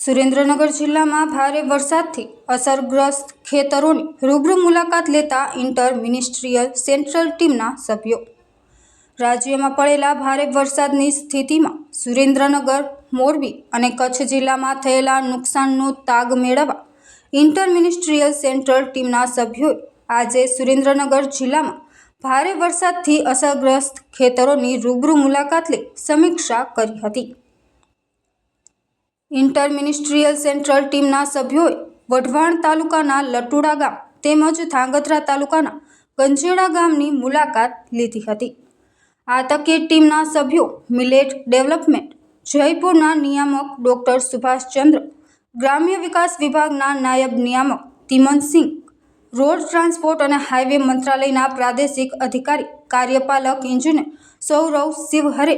સુરેન્દ્રનગર જિલ્લામાં ભારે વરસાદથી અસરગ્રસ્ત ખેતરોની રૂબરૂ મુલાકાત લેતા ઇન્ટર મિનિસ્ટ્રીયલ સેન્ટ્રલ ટીમના સભ્યો. રાજ્યમાં પડેલા ભારે વરસાદની સ્થિતિમાં સુરેન્દ્રનગર, મોરબી અને કચ્છ જિલ્લામાં થયેલા નુકસાનનો તાગ મેળવવા ઇન્ટર મિનિસ્ટ્રીયલ સેન્ટ્રલ ટીમના સભ્યોએ આજે સુરેન્દ્રનગર જિલ્લામાં ભારે વરસાદથી અસરગ્રસ્ત ખેતરોની રૂબરૂ મુલાકાત લઈ સમીક્ષા કરી હતી. ઇન્ટર મિનિસ્ટ્રીયલ સેન્ટ્રલ ટીમના સભ્યોએ વઢવાણ તાલુકાના લટુડા ગામ તેમજ ધાંગધ્રા તાલુકાના ગંજેડા ગામની મુલાકાત લીધી હતી. આ તકે ટીમના સભ્યો, મિલેટ ડેવલપમેન્ટ, જયપુરના નિયામક ડોક્ટર સુભાષચંદ્ર ગ્રામ્ય વિકાસ વિભાગના નાયબ નિયામક તિમનસિંહ રોડ ટ્રાન્સપોર્ટ અને હાઇવે મંત્રાલયના પ્રાદેશિક અધિકારી, કાર્યપાલક ઇજનેર સૌરવ શિવહરે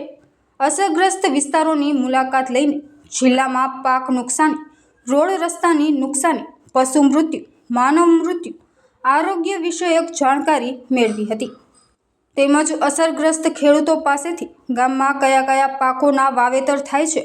અસરગ્રસ્ત વિસ્તારોની મુલાકાત લઈને જિલ્લામાં પાક નુકસાની, રોડ રસ્તાની નુકસાની, પશુ મૃત્યુ, માનવ મૃત્યુ, આરોગ્ય વિષયક જાણકારી મેળવી હતી. તેમજ અસરગ્રસ્ત ખેડૂતો પાસેથી ગામમાં કયા કયા પાકોના વાવેતર થાય છે,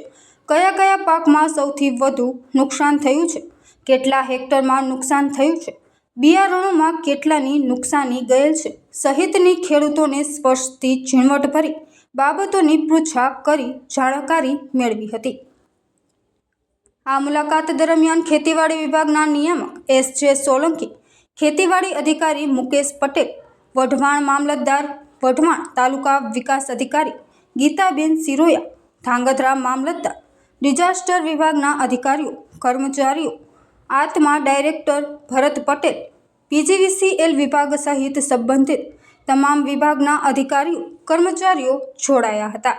કયા કયા પાકમાં સૌથી વધુ નુકસાન થયું છે, કેટલા હેક્ટરમાં નુકસાન થયું છે, બિયારણોમાં કેટલાની નુકસાની ગયેલ છે, સહિતની ખેડૂતોને સ્પર્શતી ઝીણવટભરી બાબતોની પૃચ્છા કરી જાણકારી મેળવી હતી. આ મુલાકાત દરમિયાન ખેતીવાડી વિભાગના નિયામક એસ જે સોલંકી, ખેતીવાડી અધિકારી મુકેશ પટેલ, વઢવાણ મામલતદાર, વઢવાણ તાલુકા વિકાસ અધિકારી ગીતાબેન સિરોયા, ધાંગધ્રા મામલતદાર, ડિઝાસ્ટર વિભાગના અધિકારીઓ, કર્મચારીઓ, આત્મા ડાયરેક્ટર ભરત પટેલ, પીજીવીસીએલ વિભાગ સહિત સંબંધિત તમામ વિભાગના અધિકારીઓ, કર્મચારીઓ જોડાયા હતા.